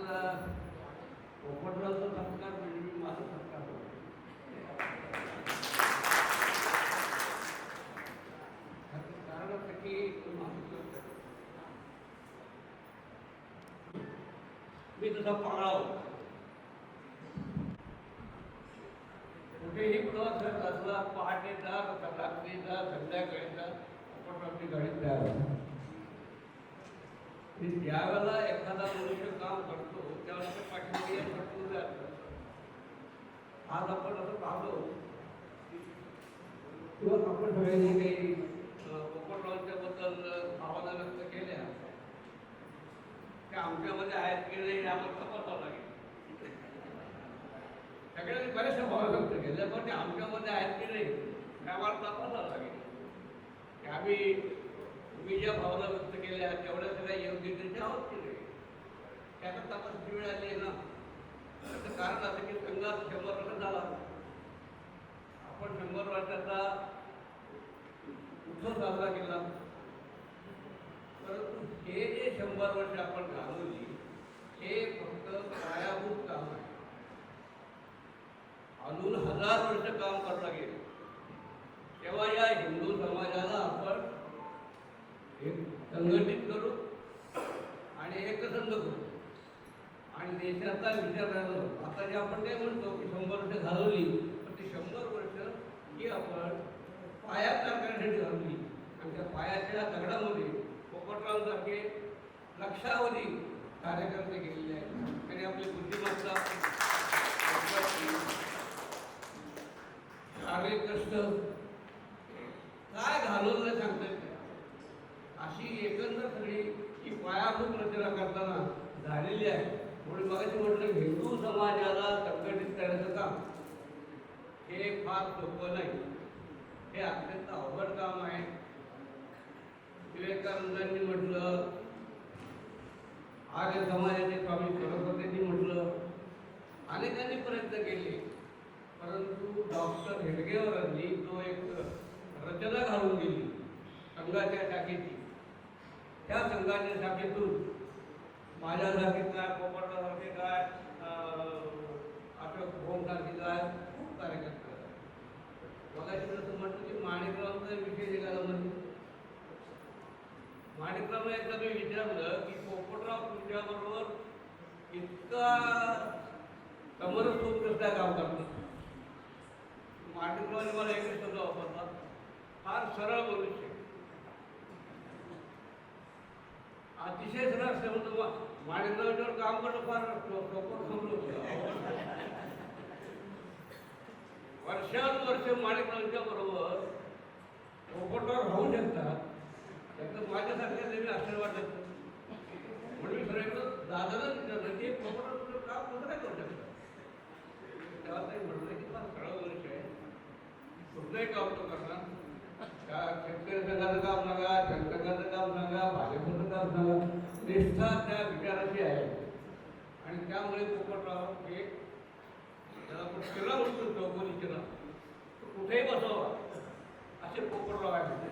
आपला पोपटरावचा सत्कार म्हणजे मी माझा सत्कार होतो. कारण असं की मी तसा पाळा होतो. कुठेही प्रवास करत असला पहाटेचा रात्रीचा संध्याकाळीचा पोपटरावची गाडी तयार होती. की ज्यावेळेला एखादा मनुष्य काम करतो त्यावेळेला पाठिंबा पाठीमागे एक भरपूर असतं. आज आपण असं पाहतो किंवा आपण सगळ्यांनी काही अं, पोपटरावांच्या बद्दल भावना व्यक्त केल्या त्या आमच्यामध्ये आहेत की नाही हे आम्हाला तपासावं लागेल सगळ्यांनी बऱ्याचशा भावना व्यक्त केल्या पण ते आमच्यामध्ये आहेत की नाही हे आम्हाला तपासावं लागेल की आम्ही मी ज्या भावना व्यक्त केल्या तेवढ्या सगळ्या योग्यतेच्या आहोत केले नाही त्याचा तपासची वेळ आली ना. त्याचं कारण असं की संघात शंभर वर्ष झाला आपण शंभर वर्षाचा उत्सव साजरा केला. परंतु हे जे शंभर वर्ष आपण घालवली हे फक्त पायाभूत काम आहे. अजून हजार वर्ष काम करतो लागेल तेव्हा या हिंदू समाजाला आपण एक संघटित करू आणि एकसंध करू. आणि देशाचा विचार करायला आता जे आपण काय म्हणतो की शंभर वर्ष घालवली पण ती शंभर वर्ष ही आपण पाया तयार करण्यासाठी घालवली आणि त्या पायाच्या दगडामध्ये पोपटरावसारखे लक्षावधी कार्यकर्ते गेलेले आहेत. त्यांनी आपली बुद्धिमत्ता शारीरिक कष्ट काय घालवलं सांगतात अशी एकंदर सगळी पायाभूत रचना करताना झालेली आहे. म्हणून मगाशी म्हटलं हिंदू समाजाला संघटित करण्याचं काम हे फार सोपं नाही. हे अत्यंत अवघड काम आहे. विवेकानंदांनी म्हटलं आर्य समाजाचे स्वामी सरस्वतींनी म्हटलं अनेकांनी प्रयत्न केले. परंतु डॉक्टर हेडगेवरांनी जो एक रचना घालून गेली संघाच्या टाकीची त्या संघाच्या शाखेतून माझ्यासारखे काय पोपटरावसारखे काय अं, अशोक भोमसारखे काय खूप कार्यकर्ते मगाशी जसं म्हटलं की माणिकरावचा विषय निघाला म्हणजे माणिकरावला एकदा मी विचारलं की पोपटराव तुमच्याबरोबर इतका समरसूप कसं काय काम करतो माणिकरावने मला एकच शब्द वापरला. फार सरळ मनुष्य विशेष रस होतो म्हणतो माणिकरावाच्यावर काम करणं फार सोपं समजलं वर्षानुवर्ष माणिकरावांच्या बरोबर पोपटराव राहू शकतात. त्याचं माझ्यासारख्या नेहमी आशीर्वाद देतो म्हणून मी सरळ दादाला विचारलं की पोपटराव तुझं काम कसं नाही करू शकतात? त्याला ते म्हणलं की फार सरळ वर्ष आहे. कुठलंही काम तो करणार का शेतकरी संघाचं काम सांगा जनसंघाचं काम सांगा भाजपचं काम सांगा निष्ठा त्या विचाराची आहे. आणि त्यामुळे पोपटराव हे त्याला आपण शिरा म्हणतो चौकोनी कुठेही बसावा. असे पोपटराव आहे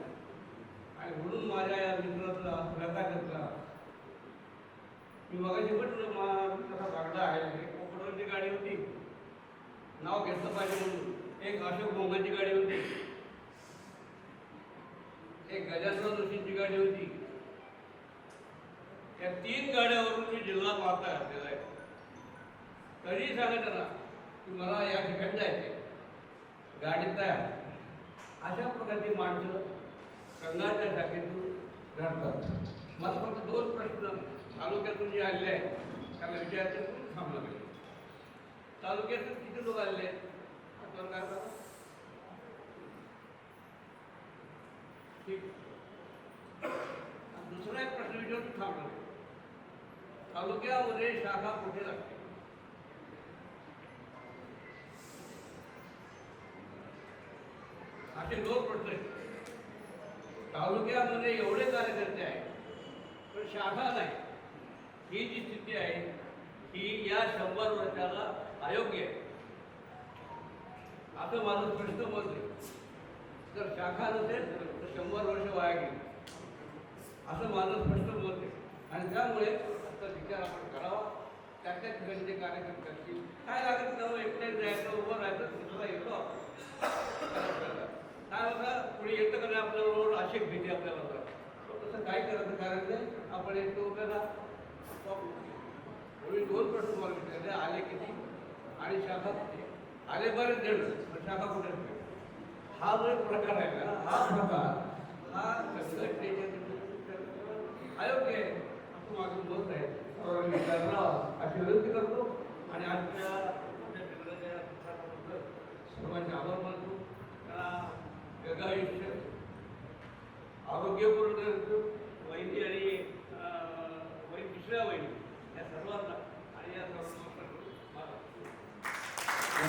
आणि म्हणून माझ्या या मित्रातला प्रयत्न घेतला मी मगाशी म्हटलं मा तसा आहे. एक पोपटरावची गाडी होती. नाव घेतलं पाहिजे म्हणून. एक अशोक भोंगाची गाडी होती. एक गजानराव जोशींची गाडी होती. या तीन गाड्यावरून मी जिल्हा पाहता घातलेला आहे. तरी सांगायचं ना की मला या ठिकाणी जायचे गाडी तयार. अशा प्रकारची माणसं संघाच्या शाखेतून घडतात मला फक्त दोन प्रश्न तालुक्यातून जे आलेले आहेत त्याला विचारायचं थांबलं पाहिजे तालुक्यातून किती लोक आले आहेत? ठीक. दुसरा एक प्रश्न विचारून थांबलो. तालुक्यामध्ये शाखा कुठे लागते? असे दोन प्रश्न आहेत. तालुक्यामध्ये एवढे कार्यकर्ते आहेत पण शाखा नाही. ही जी स्थिती आहे ही या शंभर वर्षाला अयोग्य आहे. असं माझं स्पष्ट मत आहे शाखा नसेल शंभर वर्ष वाया गेली. असं माझं स्पष्ट मत आहे. आणि त्यामुळे आता विचार आपण करावा. त्या त्या ठिकाणचे कार्यक्रम करतील. काय लागत नाही एकट्याने जायचं उभं राहायचं तिथला येतो काय होतं पुढे येतं का नाही आपल्याबरोबर अशी भीती आपल्याला तसं काय करायचं कारण नाही आपण येतो आपल्याला मी दोन प्रश्न तुम्हाला विचारले आले किती? आणि शाखा कुठे? आले बरेच जण पण शाखा कुठे? हा जो एक प्रकार आहे ना हा प्रकार हा कसं अयोग्य आहे असं माझं मत आहे. अशी विनंती करतो आणि आजच्या सर्वांचे आभार मानतो. त्यांना वेगळं आयुष्य आरोग्यपूर्ण वैद्य आणि वैद्य दुसऱ्या वैद्य